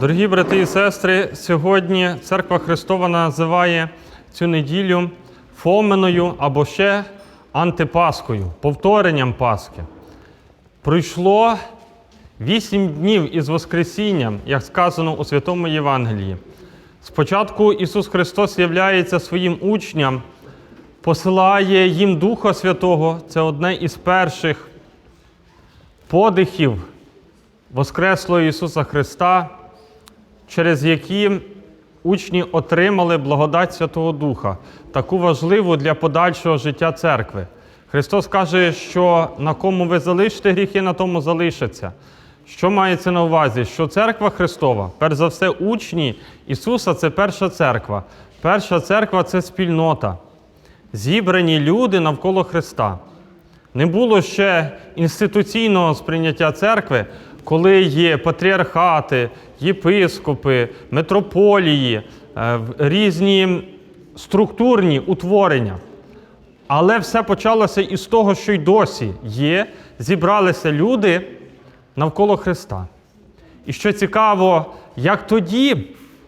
Дорогі брати і сестри, сьогодні Церква Христова називає цю неділю Фоменою або ще антипаскою, повторенням Пасхи. Пройшло вісім днів із Воскресінням, як сказано у Святому Євангелії. Спочатку Ісус Христос являється своїм учням, посилає їм Духа Святого. Це одне із перших подихів Воскреслого Ісуса Христа, через які учні отримали благодать Святого Духа, таку важливу для подальшого життя церкви. Христос каже, що на кому ви залишите гріхи, на тому залишаться. Що мається на увазі? Що церква Христова, перш за все, учні Ісуса це перша церква. Перша церква це спільнота, зібрані люди навколо Христа. Не було ще інституційного сприйняття церкви, коли є патріархати, єпископи, митрополії, е, різні структурні утворення. Але все почалося із того, що й досі є, зібралися люди навколо Христа. І що цікаво, як тоді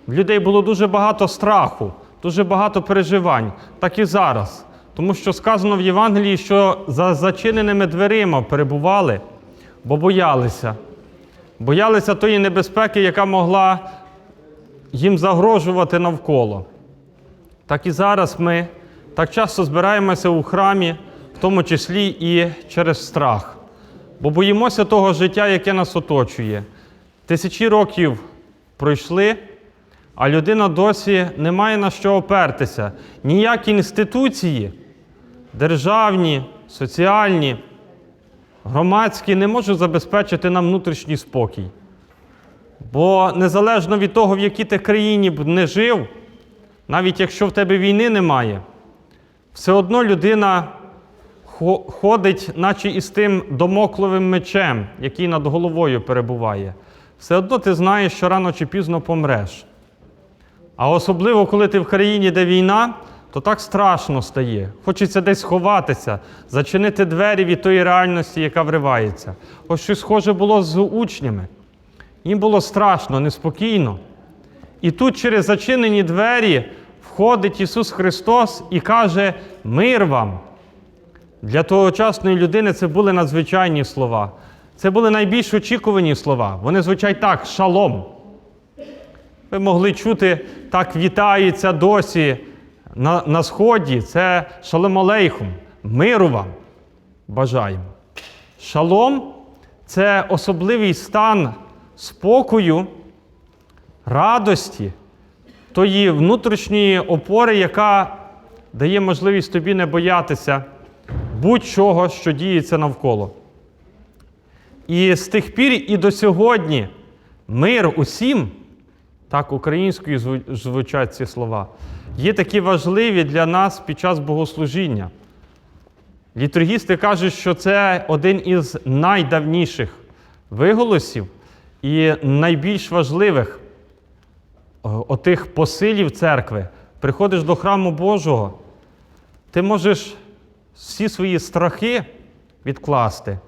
в людей було дуже багато страху, дуже багато переживань, так і зараз. Тому що сказано в Євангелії, що за зачиненими дверима перебували, бо боялися. Боялися тої небезпеки, яка могла їм загрожувати навколо. Так і зараз ми так часто збираємося у храмі, в тому числі і через страх. Бо боїмося того життя, яке нас оточує. Тисячі років пройшли, а людина досі не має на що опертися. Ніякі інституції, державні, соціальні, громадські не можуть забезпечити нам внутрішній спокій. Бо незалежно від того, в якій ти країні б не жив, навіть якщо в тебе війни немає, все одно людина ходить, наче із тим домокловим мечем, який над головою перебуває. Все одно ти знаєш, що рано чи пізно помреш. А особливо, коли ти в країні, де війна, то так страшно стає. Хочеться десь ховатися, зачинити двері від тої реальності, яка вривається. Ось щось схоже було з учнями. Їм було страшно, неспокійно. І тут через зачинені двері входить Ісус Христос і каже: Мир вам. Для тогочасної людини це були надзвичайні слова. Це були найбільш очікувані слова. Вони звучать так: шалом. Ви могли чути, так вітається досі на, на Сході. Це шалом алейхум. Миру вам бажаємо. Шалом це особливий стан спокою, радості, тої внутрішньої опори, яка дає можливість тобі не боятися будь-чого, що діється навколо. І з тих пір і до сьогодні мир усім, так українською звучать ці слова, є такі важливі для нас під час богослужіння. Літургісти кажуть, що це один із найдавніших виголосів і найбільш важливих е, отих посилів церкви. Приходиш до храму Божого, ти можеш всі свої страхи відкласти.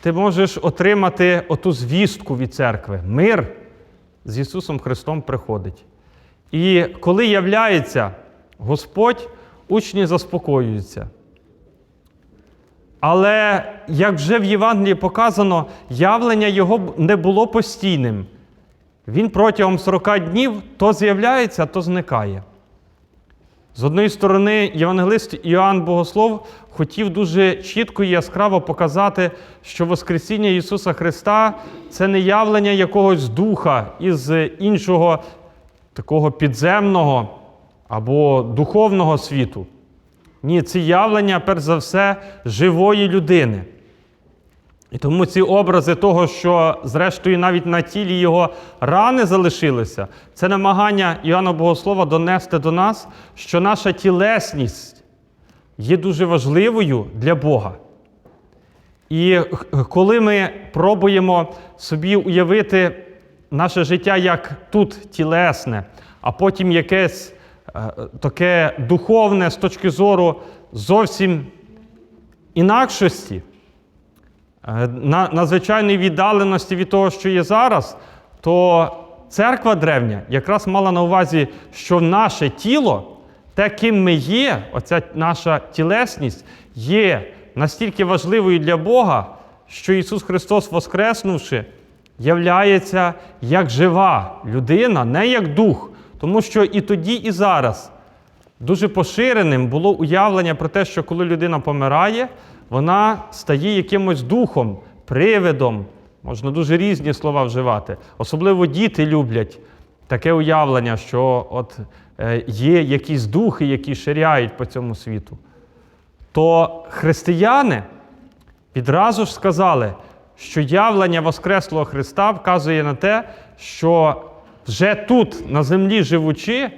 Ти можеш отримати оту звістку від церкви. Мир з Ісусом Христом приходить. І коли являється Господь, учні заспокоюються. Але як вже в Євангелії показано, явлення його не було постійним. Він протягом 40 днів то з'являється, то зникає. З однієї сторони, євангелист Іоанн Богослов хотів дуже чітко і яскраво показати, що Воскресіння Ісуса Христа це не явлення якогось духа із іншого такого підземного або духовного світу. Ні, це явлення, перш за все, живої людини. І тому ці образи того, що, зрештою, навіть на тілі його рани залишилися, це намагання Іоанна Богослова донести до нас, що наша тілесність є дуже важливою для Бога. І коли ми пробуємо собі уявити наше життя як тут тілесне, а потім якесь е, таке духовне з точки зору зовсім інакшості, е, на надзвичайної віддаленості від того, що є зараз, то церква древня якраз мала на увазі, що наше тіло, те, ким ми є, оця наша тілесність, є настільки важливою для Бога, що Ісус Христос, воскреснувши, являється як жива людина, не як дух. Тому що і тоді, і зараз дуже поширеним було уявлення про те, що коли людина помирає, вона стає якимось духом, привидом. Можна дуже різні слова вживати. Особливо діти люблять таке уявлення, що от е, є якісь духи, які ширяють по цьому світу. То християни відразу ж сказали, що явлення Воскреслого Христа вказує на те, що вже тут, на землі живучи,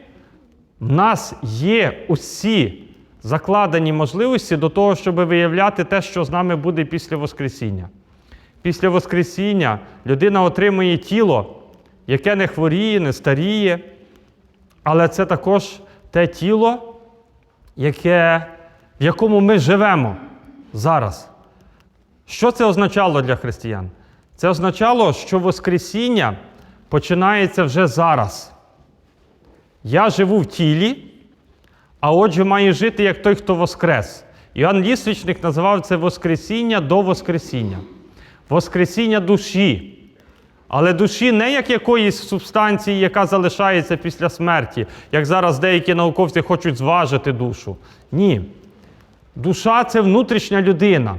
в нас є усі закладені можливості до того, щоб виявляти те, що з нами буде після Воскресіння. Після Воскресіння людина отримує тіло, яке не хворіє, не старіє, але це також те тіло, яке, в якому ми живемо зараз. Що це означало для християн? Це означало, що Воскресіння починається вже зараз. Я живу в тілі, а отже, маю жити як той, хто воскрес. Іоанн Лісвічник називав це Воскресіння до Воскресіння. Воскресіння душі. Але душі не як якоїсь субстанції, яка залишається після смерті, як зараз деякі науковці хочуть зважити душу. Ні. Душа це внутрішня людина.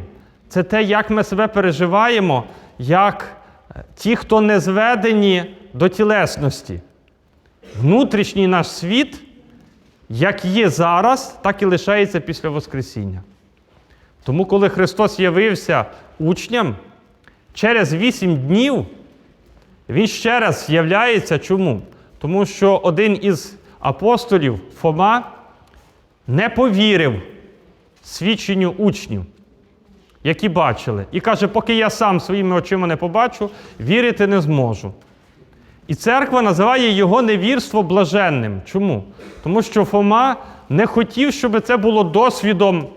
Це те, як ми себе переживаємо, як е, ті, хто не зведені до тілесності. Внутрішній наш світ, як є зараз, так і лишається після Воскресіння. Тому, коли Христос явився учням, через вісім днів Він ще раз являється чому? Тому що один із апостолів Фома не повірив свідченню учнів, які бачили. І каже, поки я сам своїми очима не побачу, вірити не зможу. І церква називає його невірство блаженним. Чому? Тому що Фома не хотів, щоб це було досвідом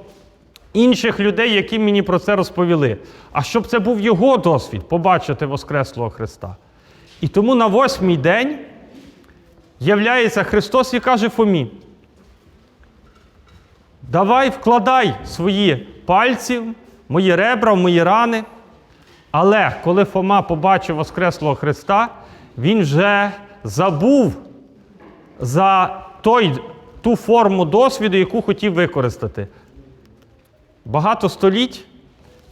інших людей, які мені про це розповіли, а щоб це був його досвід побачити Воскреслого Христа. І тому на восьмий день являється Христос і каже Фомі: Давай вкладай свої пальці, мої ребра, мої рани. Але коли Фома побачив Воскреслого Христа, він вже забув за той, ту форму досвіду, яку хотів використати. Багато століть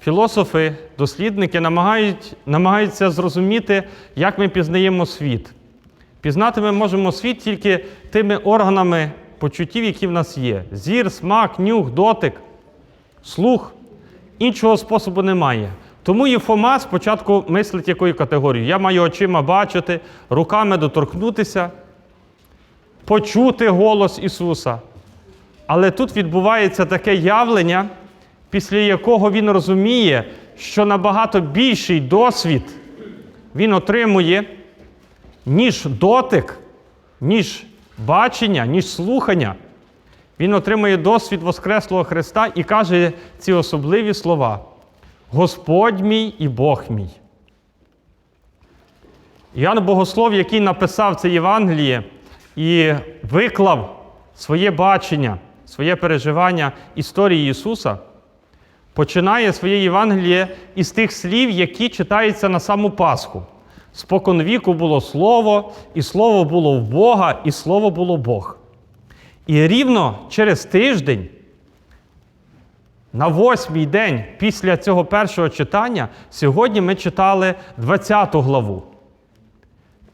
філософи, дослідники намагають, намагаються зрозуміти, як ми пізнаємо світ. Пізнати ми можемо світ тільки тими органами почуттів, які в нас є: зір, смак, нюх, дотик, слух. Іншого способу немає. Тому і Фома спочатку мислить якою категорією. Я маю очима бачити, руками доторкнутися, почути голос Ісуса. Але тут відбувається таке явлення, після якого він розуміє, що набагато більший досвід він отримує, ніж дотик, ніж бачення, ніж слухання. Він отримує досвід Воскреслого Христа і каже ці особливі слова: Господь мій і Бог мій. Іоанн Богослов, який написав це Євангеліє і виклав своє бачення, своє переживання історії Ісуса, починає своє Євангеліє із тих слів, які читаються на саму Пасху. Спокон віку було Слово, і Слово було в Бога, і Слово було Бог. І рівно через тиждень, на восьмий день після цього першого читання, сьогодні ми читали 20 главу.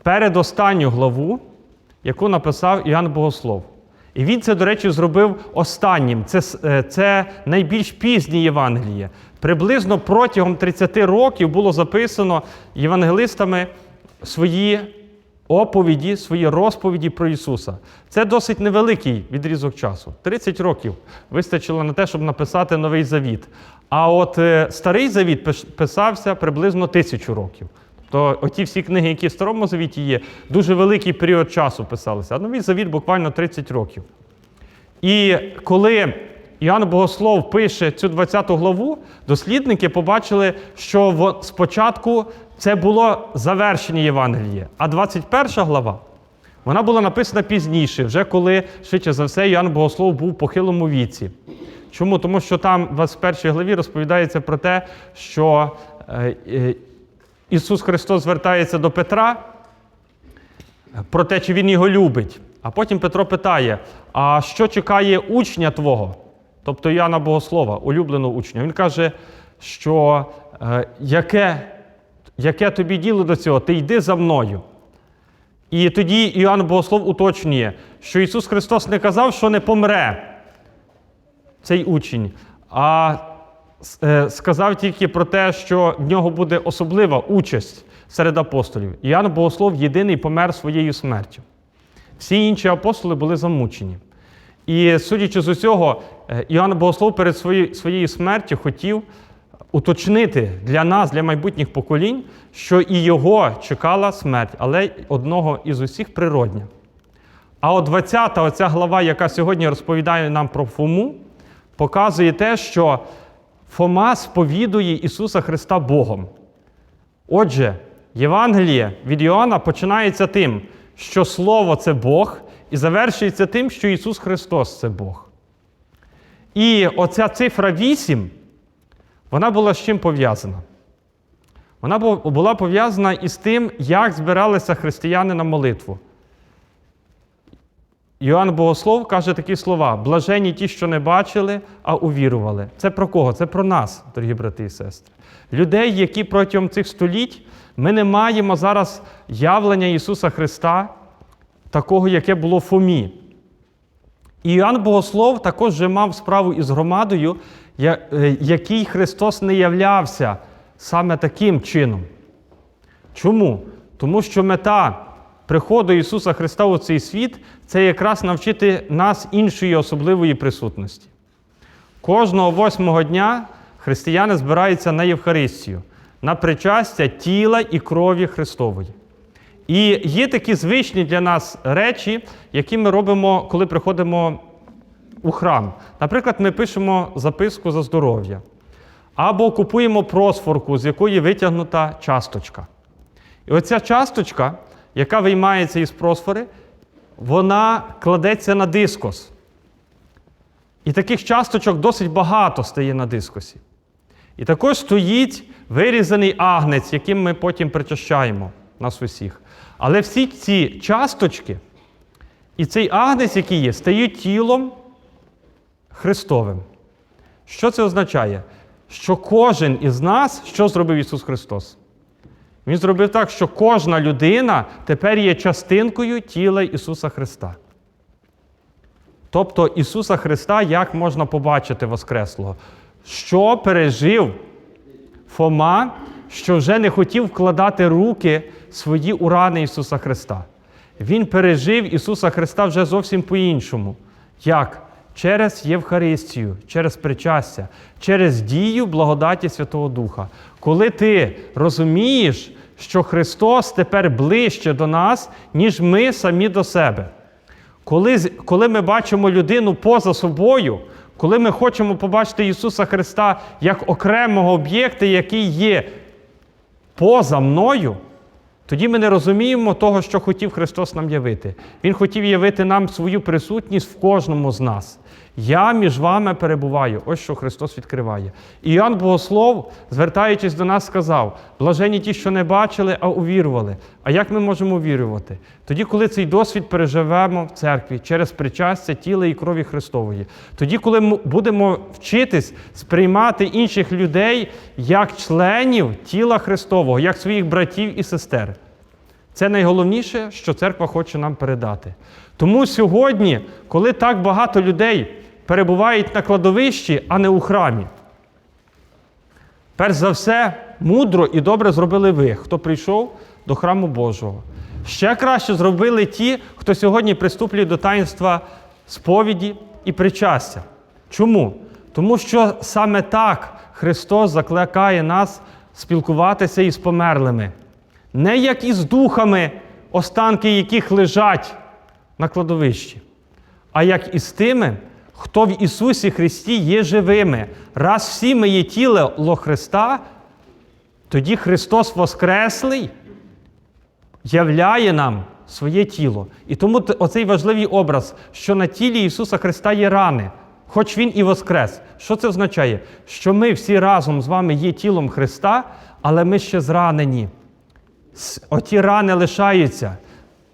Передостанню главу, яку написав Іоанн Богослов. І він це, до речі, зробив останнім. Це, е, це найбільш пізнє Євангеліє. Приблизно протягом 30 років було записано євангелистами свої оповіді, свої розповіді про Ісуса. Це досить невеликий відрізок часу. 30 років вистачило на те, щоб написати новий завіт. А от е, старий завіт писався приблизно тисячу років. То оті всі книги, які в Старому Завіті є, дуже великий період часу писалися. А новий завіт буквально 30 років. І коли Іоанн Богослов пише цю 20 главу, дослідники побачили, що спочатку це було завершення Євангелія. А 21 глава вона була написана пізніше, вже коли, швидше за все, Іоанн Богослов був в похилому віці. Чому? Тому що там в 21 главі розповідається про те, що е, е, Ісус Христос звертається до Петра про те, чи він його любить. А потім Петро питає: а що чекає учня твого? Тобто Іоанна Богослова, улюбленого учня. Він каже, що е, яке, яке тобі діло до цього? Ти йди за мною. І тоді Іоанн Богослов уточнює, що Ісус Христос не казав, що не помре цей учень, а е, сказав тільки про те, що в нього буде особлива участь серед апостолів. Іоанн Богослов єдиний помер своєю смертю. Всі інші апостоли були замучені. І судячи з усього, е, Іоанн Богослов перед своєю, смертю хотів уточнити для нас, для майбутніх поколінь, що і його чекала смерть, але одного із усіх природня. А от 20 оця глава, яка сьогодні розповідає нам про Фому, показує те, що Фома сповідує Ісуса Христа Богом. Отже, Євангеліє від Іоанна починається тим, що Слово це Бог, і завершується тим, що Ісус Христос це Бог. І оця цифра 8, вона була з чим пов'язана? Вона була пов'язана із тим, як збиралися християни на молитву. Йоанн Богослов каже такі слова: блажені ті, що не бачили, а увірували. Це про кого? Це про нас, дорогі брати і сестри. Людей, які протягом цих століть ми не маємо зараз явлення Ісуса Христа, такого, яке було Фомі. І Іоанн Богослов також вже мав справу із громадою, е, якій Христос не являвся саме таким чином. Чому? Тому що мета приходу Ісуса Христа у цей світ це якраз навчити нас іншої особливої присутності. Кожного восьмого дня християни збираються на Євхаристію, на причастя тіла і крові Христової. І є такі звичні для нас речі, які ми робимо, коли приходимо у храм. Наприклад, ми пишемо записку за здоров'я, або купуємо просфорку, з якої витягнута часточка. І оця часточка, яка виймається із просфори, вона кладеться на дискос. І таких часточок досить багато стає на дискосі. І також стоїть вирізаний агнець, яким ми потім причащаємо нас усіх. Але всі ці часточки і цей агнець, який є, стають тілом Христовим. Що це означає? Що кожен із нас, що зробив Ісус Христос? Він зробив так, що кожна людина тепер є частинкою тіла Ісуса Христа. Тобто Ісуса Христа як можна побачити Воскреслого? Що пережив Фома, що вже не хотів вкладати руки свої у рани Ісуса Христа? Він пережив Ісуса Христа вже зовсім по-іншому. Як? Через Євхаристію, через причастя, через дію благодаті Святого Духа. Коли ти розумієш, що Христос тепер ближче до нас, ніж ми самі до себе. Коли, коли ми бачимо людину поза собою, коли ми хочемо побачити Ісуса Христа як окремого об'єкта, який є поза мною, тоді ми не розуміємо того, що хотів Христос нам явити. Він хотів явити нам свою присутність в кожному з нас. Я між вами перебуваю. Ось що Христос відкриває. І Іоанн Богослов, звертаючись до нас, сказав: блажені ті, що не бачили, а увірували. А як ми можемо увірувати? Тоді, коли цей досвід переживемо в церкві через причастя тіла і крові Христової. Тоді, коли ми будемо вчитись сприймати інших людей як членів тіла Христового, як своїх братів і сестер. Це найголовніше, що церква хоче нам передати. Тому сьогодні, коли так багато людей перебувають на кладовищі, а не у храмі, перш за все, мудро і добре зробили ви, хто прийшов до храму Божого. Ще краще зробили ті, хто сьогодні приступлює до таїнства сповіді і причастя. Чому? Тому що саме так Христос закликає нас спілкуватися із померлими не як із духами, останки яких лежать на кладовищі, а як із тими, хто в Ісусі Христі є живими. Раз всі ми є тіло Христа, тоді Христос Воскреслий являє нам своє тіло. І тому оцей важливий образ, що на тілі Ісуса Христа є рани, хоч Він і Воскрес. Що це означає? Що ми всі разом з вами є тілом Христа, але ми ще зранені. Оті рани лишаються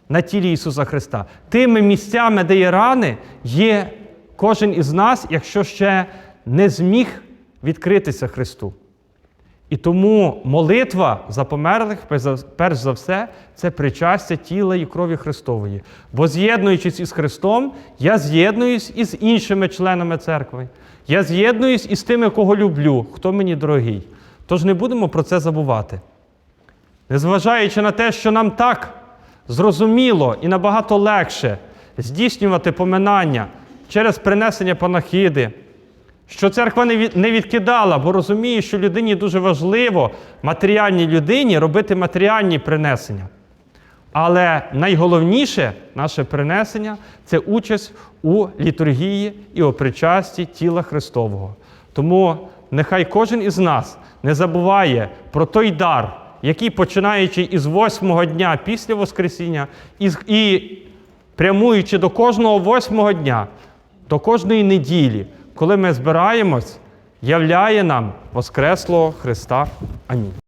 на тілі Ісуса Христа. Тими місцями, де є рани, є кожен із нас, якщо ще не зміг відкритися Христу. І тому молитва за померлих, перш за- все, це причастя тіла і крові Христової. Бо з'єднуючись із Христом, я з'єднуюсь із іншими членами церкви. Я з'єднуюсь із тими, кого люблю, хто мені дорогий. Тож не будемо про це забувати. Незважаючи на те, що нам так зрозуміло і набагато легше здійснювати поминання через принесення панахиди, що церква не відкидала, бо розуміє, що людині дуже важливо, матеріальній людині робити матеріальні принесення. Але найголовніше наше принесення це участь у літургії і у причасті тіла Христового. Тому нехай кожен із нас не забуває про той дар, який, починаючи із восьмого дня після Воскресіння, і прямуючи до кожного восьмого дня, до кожної неділі, коли ми збираємось, являє нам Воскреслого Христа. Амінь.